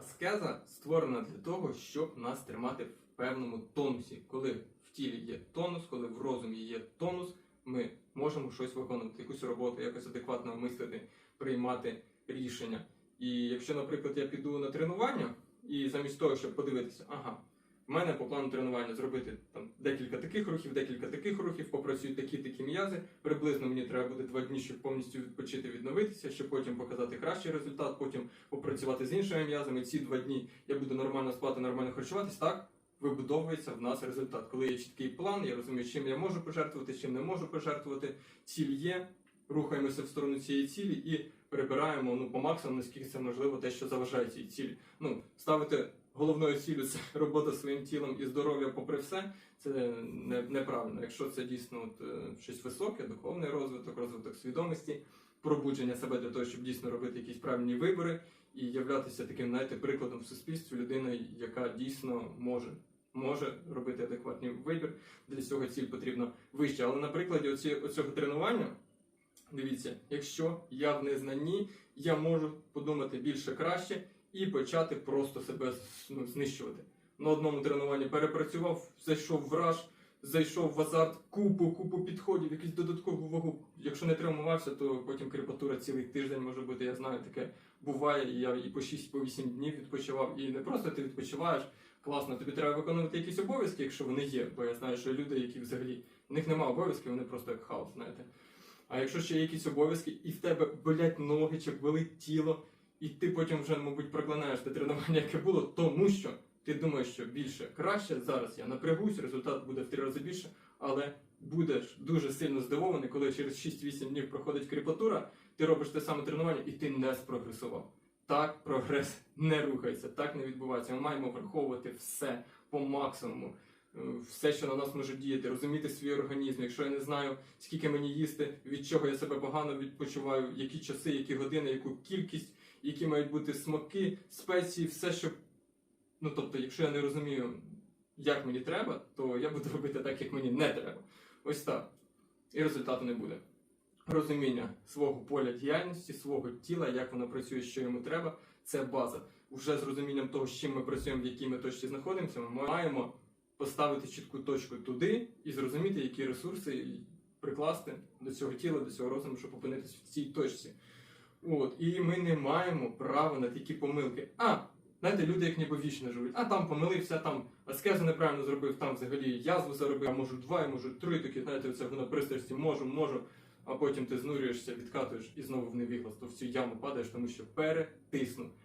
Аскеза створена для того, щоб нас тримати в певному тонусі. Коли в тілі є тонус, коли в розумі є тонус, ми можемо щось виконувати, якусь роботу, якось адекватно мислити, приймати рішення. І якщо, наприклад, я піду на тренування, і замість того, щоб подивитися, ага, в мене по плану тренування зробити там декілька таких рухів, декілька таких рухів, попрацюють такі такі м'язи. Приблизно мені треба буде два дні, щоб повністю відпочити, відновитися, щоб потім показати кращий результат, потім попрацювати з іншими м'язами. Ці два дні я буду нормально спати, нормально харчуватись. Так вибудовується в нас результат. Коли є чіткий план, я розумію, чим я можу пожертвувати, чим не можу пожертвувати. Ціль є, рухаємося в сторону цієї цілі і перебираємо ну по максимуму, наскільки це можливо, те, що заважає цій цілі. Ну ставити головною ціллю це робота своїм тілом і здоров'я, попри все, це не, неправильно. Якщо це дійсно от, е, щось високе, духовний розвиток, розвиток свідомості, пробудження себе для того, щоб дійсно робити якісь правильні вибори і являтися таким, знаєте, прикладом в суспільстві людиною, яка дійсно може. Може робити адекватний вибір. Для цього ціль потрібна вища. Але на прикладі оці, оцього тренування, дивіться, якщо я в незнанні, я можу подумати більше краще і почати просто себе ну, знищувати. На одному тренуванні перепрацював, зайшов в раж, зайшов в азарт, купу, купу підходів, якусь додаткову вагу. Якщо не травмувався, то потім кріпатура цілий тиждень може бути. Я знаю, таке буває. І я і по 6 по 8 днів відпочивав. І не просто ти відпочиваєш. Класно, тобі треба виконувати якісь обов'язки, якщо вони є. Бо я знаю, що люди, які взагалі в них немає обов'язків, вони просто як хаос, знаєте. А якщо ще є якісь обов'язки, і в тебе болять ноги чи болить тіло, і ти потім вже, мабуть, проклинаєш те тренування, яке було, тому що ти думаєш, що більше краще. Зараз я напрягусь, результат буде в три рази більше, але будеш дуже сильно здивований, коли через 6-8 днів проходить кріпатура, ти робиш те саме тренування і ти не спрогресував. Так прогрес не рухається, так не відбувається. Ми маємо враховувати все по максимуму. Е, Все, що на нас може діяти, розуміти свій організм. Якщо я не знаю, скільки мені їсти, від чого я себе погано відпочиваю, які часи, які години, яку кількість, які мають бути смаки, спеції, все, що. Ну тобто, якщо я не розумію, як мені треба, то я буду робити так, як мені не треба. Ось так. І результату не буде. Розуміння свого поля діяльності, свого тіла, як воно працює, що йому треба, це база. Уже з розумінням того, з чим ми працюємо, в якій ми точці знаходимося, ми маємо поставити чітку точку туди і зрозуміти, які ресурси прикласти до цього тіла, до цього розуму, щоб опинитися в цій точці. От, і ми не маємо права на такі помилки. А, знаєте, люди як ніби вічно живуть. А там помилився, там аскезу неправильно зробив, там взагалі язву заробив, а можу два, я можу три, такі, знаєте, це воно пристрасті, можу, можу. А потім ти знурюєшся, відкатуєш і знову в невігластво в цю яму падаєш, тому що перетиснув.